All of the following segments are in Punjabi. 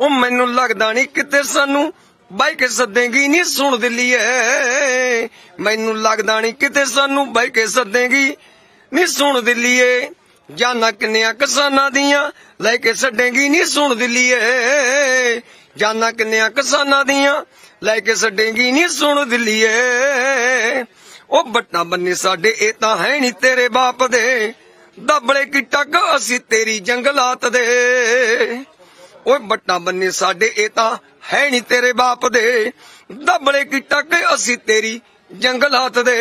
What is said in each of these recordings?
ਉਹ ਮੈਨੂੰ ਲੱਗਦਾ ਨਹੀਂ ਕਿਤੇ ਸਾਨੂੰ ਬਾਈ ਕੇ ਸੱਦੇਗੀ ਨਹੀਂ ਸੁਣ ਦਿੱਲੀਏ ਮੈਨੂੰ ਲੱਗਦਾ ਨਹੀਂ ਕਿਤੇ ਸਾਨੂੰ ਬਾਈ ਕੇ ਸੱਦੇਗੀ ਨਹੀਂ ਸੁਣ ਦਿੱਲੀਏ ਜਾਨਾ ਕਿੰਨੀਆਂ ਕਿਸਾਨਾਂ ਦੀਆਂ ਲੈ ਕੇ ਛੱਡੇਗੀ ਨਹੀਂ ਸੁਣ ਦਿੱਲੀਏ ਜਾਨਾ ਕਿੰਨਿਆਂ ਕਿਸਾਨਾਂ ਦੀਆਂ ਲੈ ਕੇ ਛੱਡੇਗੀ ਨਹੀਂ ਸੁਣ ਦਿੱਲੀਏ ਉਹ ਬੱਟਾ ਬੰਨੇ ਸਾਡੇ, ਇਹ ਤਾਂ ਹੈ ਨਹੀਂ ਤੇਰੇ ਬਾਪ ਦੇ। ਦਬਲੇ ਕੀ ਟੱਕ ਅਸੀਂ ਤੇਰੀ ਜੰਗਲਾਤ ਦੇ। ਓਏ ਬੱਟਾ ਬੰਨੇ ਸਾਡੇ, ਇਹ ਤਾਂ ਹੈ ਨਹੀਂ ਤੇਰੇ ਬਾਪ ਦੇ। ਦਬਲੇ ਕੀ ਟੱਕ ਅਸੀਂ ਤੇਰੀ ਜੰਗਲਾਤ ਦੇ।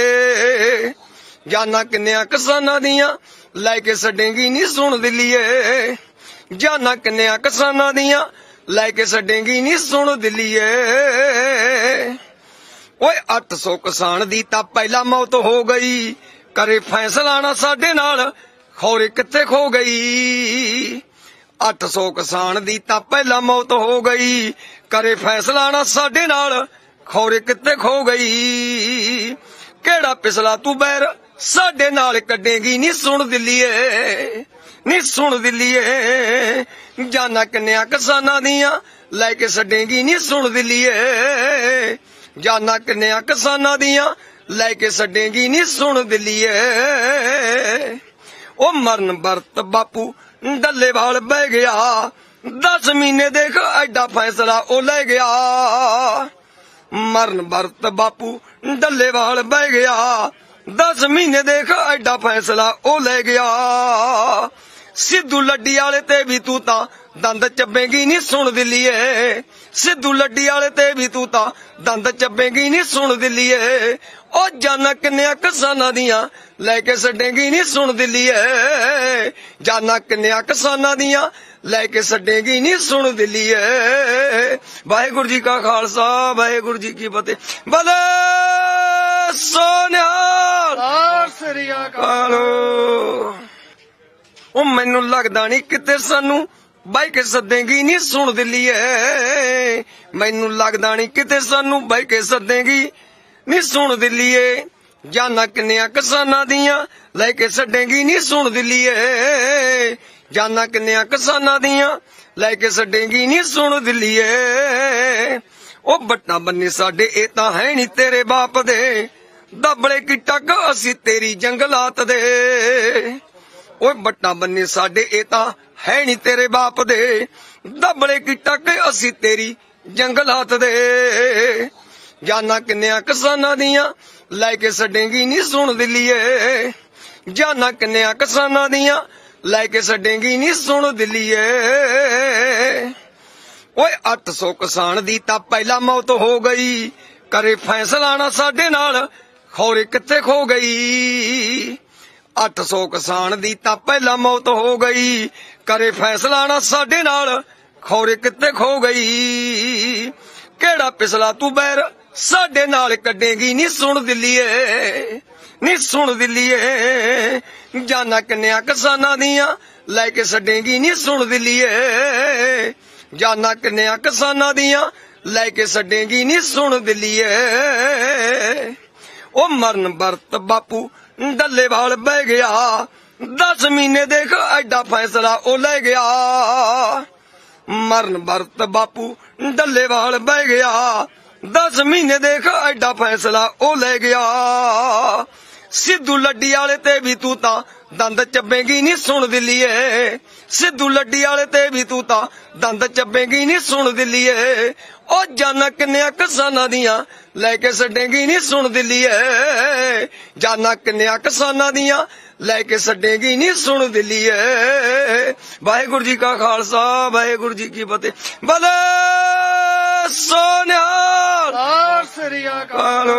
ਜਾਨਾ ਕਿੰਨਿਆਂ ਕਿਸਾਨਾਂ ਦੀਆਂ, ਲੈ ਕੇ ਛੱਡੇਗੀ ਨਹੀਂ ਸੁਣ ਦਿੱਲੀਏ। ਜਾਨਾ ਕਿੰਨਿਆਂ ਕਿਸਾਨਾਂ ਦੀਆਂ, ਲੈ ਕੇ ਛੱਡੇਗੀ ਨਹੀਂ ਸੁਣ ਦਿੱਲੀਏ। ਓਏ 800 ਕਿਸਾਨ ਦੀ ਤਾਂ ਪਹਿਲਾ ਮੌਤ ਹੋ ਗਈ। ਕਰੇ ਫੈਸਲਾ ਨਾ ਸਾਡੇ ਨਾਲ, ਖੌਰੇ ਕਿੱਥੇ ਖੋ ਗਈ। 800 ਕਿਸਾਨ ਦੀ ਤਾਂ ਪਹਿਲਾਂ ਮੌਤ ਹੋ ਗਈ। ਕਰੇ ਫੈਸਲਾ ਨਾ ਸਾਡੇ ਨਾਲ, ਖੌਰੇ ਕਿੱਥੇ ਖੋ ਗਈ? ਕਿਹੜਾ ਪਿਸਲਾ ਤੂੰ ਬੈਰ ਸਾਡੇ ਨਾਲ ਕੱਢੇਗੀ? ਨਹੀਂ ਸੁਣ ਦਿੱਲੀਏ ਨਹੀਂ ਸੁਣ ਦਿੱਲੀਏ। ਜਾਨਾ ਕਿੰਨਿਆਂ ਕਿਸਾਨਾਂ ਦੀਆਂ ਲੈ ਕੇ ਛੱਡੇਗੀ? ਨਹੀਂ ਸੁਣ ਦਿੱਲੀਏ। ਜਾਨਾ ਕਿੰਨਿਆਂ ਕਿਸਾਨਾਂ ਦੀਆਂ ਲੈ ਕੇ ਛੱਡੇਗੀ? ਨਹੀਂ ਸੁਣ ਦਿੱਲੀਏ। ਉਹ ਮਰਨ ਵਰਤ ਬਾਪੂ ਡੱਲੇਵਾਲ ਬਹਿ ਗਿਆ। 10 ਮਹੀਨੇ ਦੇਖ ਐਡਾ ਫੈਸਲਾ ਉਹ ਲੈ ਗਿਆ। ਮਰਨ ਵਰਤ ਬਾਪੂ ਡੱਲੇਵਾਲ ਬਹਿ ਗਿਆ। 10 ਮਹੀਨੇ ਦੇਖ ਐਡਾ ਫੈਸਲਾ ਉਹ ਲੈ ਗਿਆ। ਸਿੱਧੂ ਲੱਡੀ ਵਾਲੇ ਤੇ ਵੀ ਤੂੰ ਤਾਂ ਦੰਦ ਚੱਬੇਗੀ ਨਹੀਂ ਸੁਣ ਦਿੱਲੀਏ। ਸਿੱਧੂ ਲੱਡੀ ਵਾਲੇ ਤੇ ਵੀ ਤੂੰ ਤਾਂ ਦੰਦ ਚੱਬੇਗੀ ਨਹੀਂ ਸੁਣ ਦਿੱਲੀਏ। ਉਹ ਜਾਨ ਕਿੰਨਿਆਂ ਕਿਸਾਨਾਂ ਦੀਆਂ ਲੈ ਕੇ ਛੱਡੇਗੀ ਨਹੀਂ ਸੁਣ ਦਿੱਲੀਏ ਜਾਨਾ ਕਿੰਨਿਆਂ ਕਿਸਾਨਾਂ ਦੀਆਂ ਲੈ ਕੇ ਛੱਡੇਗੀ ਨਹੀਂ ਸੁਣ ਦਿੱਲੀਏ ਵਾਹਿਗੁਰੂ ਜੀ ਕਾ ਖਾਲਸਾ ਵਾਹਿਗੁਰੂ ਜੀ ਕੀ ਫਤਿਹ। ਬਲੇ ਸੋਨਿਹਾਲ ਸਤਿ ਸ੍ਰੀ ਅਕਾਲ। ਕਾਲੋ ਉਹ ਮੈਨੂੰ ਲੱਗਦਾ ਨਹੀਂ ਕਿਤੇ ਸਾਨੂੰ ਬਾਈ ਕੇ ਸੱਦੇਗੀ ਨਹੀਂ ਸੁਣ ਦਿੱਲੀਏ ਮੈਨੂੰ ਲੱਗਦਾ ਨਹੀਂ ਕਿਤੇ ਸਾਨੂੰ ਬਾਈ ਕੇ ਸੱਦੇਗੀ ਨਹੀਂ ਸੁਣ ਦਿੱਲੀਏ ਜਾਨਾਂ ਕਿੰਨਿਆਂ ਕਿਸਾਨਾਂ ਦੀਆਂ, ਲੈ ਕੇ ਛੱਡੇਗੀ ਨਹੀਂ ਸੁਣ ਦਿੱਲੀਏ। ਜਾਨਾਂ ਕਿੰਨੀਆਂ ਕਿਸਾਨਾਂ ਦੀਆਂ, ਲੈ ਕੇ ਛੱਡੇਗੀ ਨਹੀਂ ਸੁਣ ਦਿੱਲੀਏ। ਉਹ ਬੱਟਾ ਬੰਨੇ ਸਾਡੇ, ਇਹ ਤਾਂ ਹੈ ਨਹੀਂ ਤੇਰੇ ਬਾਪ ਦੇ। ਦਬਲੇ ਕੀ ਟੱਕ ਅਸੀਂ ਤੇਰੀ ਜੰਗਲਾਤ ਦੇ। ਓਏ ਬੱਟਾ ਬੰਨੇ ਸਾਡੇ, ਇਹ ਤਾਂ ਹੈ ਨਹੀਂ ਤੇਰੇ ਬਾਪ ਦੇ। ਦਬਲੇ ਕੀ ਟੱਕ ਅਸੀਂ ਤੇਰੀ ਜੰਗਲਾਤ ਦੇ। ਜਾਨਾਂ ਕਿੰਨਿਆਂ ਕਿਸਾਨਾਂ ਦੀਆਂ ਲੈ ਕੇ ਛੱਡੇਗੀ ਨਹੀਂ ਸੁਣ ਦਿੱਲੀਏ। ਜਾਨਾਂ ਕਿੰਨਿਆਂ ਕਿਸਾਨਾਂ ਦੀਆਂ, ਲੈ ਕੇ ਛੱਡੇਗੀ ਨਹੀਂ ਸੁਣ ਦਿੱਲੀਏ। ਓਏ 800 ਕਿਸਾਨ ਦੀ ਤਾਂ ਪਹਿਲਾ ਮੌਤ ਹੋ ਗਈ। ਕਰੇ ਫੈਸਲਾ ਨਾ ਸਾਡੇ ਨਾਲ, ਖੌਰੇ ਕਿੱਥੇ ਖੋ ਗਈ। 800 ਕਿਸਾਨ ਦੀ ਤਾਂ ਪਹਿਲਾ ਮੌਤ ਹੋ ਗਈ। ਕਰੇ ਫੈਸਲਾ ਨਾ ਸਾਡੇ ਨਾਲ, ਖੌਰੇ ਕਿੱਥੇ ਖੋ ਗਈ। ਕਿਹੜਾ ਪਿਸਲਾ ਤੂੰ ਬੈਰ ਸਾਡੇ ਨਾਲ ਕੱਢੇਗੀ ਨਹੀਂ ਸੁਣ ਦਿੱਲੀਏ ਨਹੀਂ ਸੁਣ ਦਿੱਲੀਏ। ਜਾਨਾ ਕਿੰਨਿਆਂ ਕਿਸਾਨਾਂ ਦੀਆਂ ਲੈ ਕੇ ਛੱਡੇਗੀ ਨਹੀਂ ਸੁਣ ਦਿੱਲੀਏ। ਜਾਨਾ ਕਿੰਨਿਆਂ ਕਿਸਾਨਾਂ ਦੀਆਂ ਲੈ ਕੇ ਛੱਡੇਗੀ ਨਹੀਂ ਸੁਣ ਦਿੱਲੀਏ। ਉਹ ਮਰਨ ਵਰਤ ਬਾਪੂ ਡੱਲੇਵਾਲ ਬਹਿ ਗਿਆ। 10 ਮਹੀਨੇ ਦੇਖ ਐਡਾ ਫੈਸਲਾ ਉਹ ਲੈ ਗਿਆ। ਮਰਨ ਵਰਤ ਬਾਪੂ ਡੱਲੇਵਾਲ ਬਹਿ ਗਿਆ। 10 ਮਹੀਨੇ ਦੇਖ ਐਡਾ ਫੈਸਲਾ ਉਹ ਲੈ ਗਿਆ। ਸਿੱਧੂ ਲੱਡੀ ਵਾਲੇ ਤੇ ਵੀ ਤੂੰ ਤਾਂ ਦੰਦ ਚੱਬੇਗੀ ਨਹੀਂ ਸੁਣ ਦਿੱਲੀਏ। ਸਿੱਧੂ ਲੱਡੀ ਵਾਲੇ ਤੇ ਵੀ ਤੂੰ ਤਾਂ ਦੰਦ ਚੱਬੇਗੀ ਨਹੀਂ ਸੁਣ ਦਿੱਲੀਏ। ਉਹ ਜਾਨਾ ਕਿੰਨਿਆਂ ਕਿਸਾਨਾਂ ਦੀਆਂ ਲੈ ਕੇ ਛੱਡੇਗੀ ਨਹੀਂ ਸੁਣ ਦਿੱਲੀਏ। ਜਾਨਾ ਕਿੰਨਿਆਂ ਕਿਸਾਨਾਂ ਦੀਆਂ ਲੈ ਕੇ ਛੱਡੇਗੀ ਨਹੀਂ ਸੁਣ ਦਿੱਲੀਏ। ਵਾਹਿਗੁਰੂ ਜੀ ਕਾ ਖਾਲਸਾ, ਵਾਹਿਗੁਰੂ ਜੀ ਕੀ ਫਤਿਹ। ਬਲੇ ਸੋਨਿਹਾਲ ਸਤਿ ਸ੍ਰੀ ਅਕਾਲ।